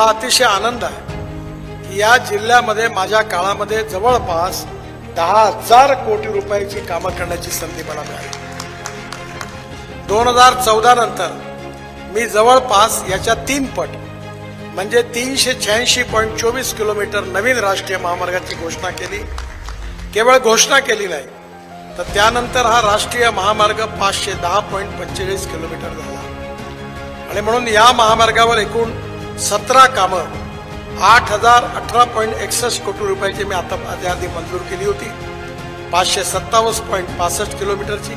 मला अतिशय आनंद आहे की या जिल्ह्यामध्ये माझ्या काळामध्ये जवळपास दहा हजार कोटी रुपयाची कामं करण्याची संधी मला मिळाली. दोन हजार चौदा नंतर मी जवळपास याच्या तीन पट म्हणजे तीनशे शहाऐंशी पॉईंट चोवीस किलोमीटर नवीन राष्ट्रीय महामार्गाची घोषणा केली. केवळ घोषणा केली नाही तर त्यानंतर हा राष्ट्रीय महामार्ग पाचशे दहा पॉईंट पंचेचाळीस किलोमीटर झाला. आणि म्हणून या महामार्गावर एकूण सतरा कामं. आठ हजार अठरा पॉईंट एकसष्ट कोटी रुपयाची मी आता आधी मंजूर केली होती. पाचशे सत्तावन्न पॉईंट पासष्ट किलोमीटरची.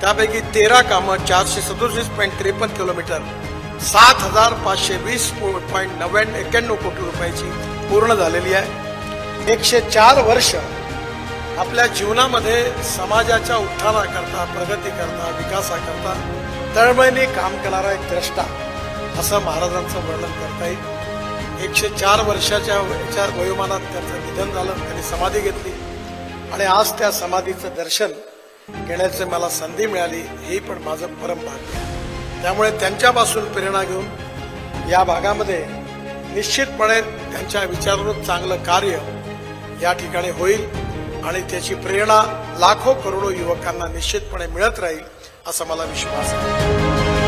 त्यापैकी तेरा कामं चारशे सदोतीस पॉईंट त्रेपन्न किलोमीटर. सात हजार पाचशे वीस पॉईंट नव्याण्णव एक्क्याण्णव कोटी रुपयाची पूर्ण झालेली आहे. एकशे चार वर्ष आपल्या जीवनामध्ये समाजाच्या उत्थानाकरता प्रगतीकरता विकासाकरता तळमळीने काम करणारा एक द्रष्टा. असं महाराजांचं वर्णन करता येईल. एकशे चार वर्षाच्या चार वयोमानात त्यांचं निधन झालं त्यांनी समाधी घेतली. आणि आज त्या समाधीचं दर्शन घेण्याची मला संधी मिळाली हे पण माझं परम भाग्य त्यामुळे त्यांच्यापासून प्रेरणा घेऊन या भागामध्ये निश्चितपणे त्यांच्या विचारावर चांगलं कार्य या ठिकाणी होईल आणि त्याची प्रेरणा लाखो करोडो युवकांना निश्चितपणे मिळत राहील असा मला विश्वास आहे.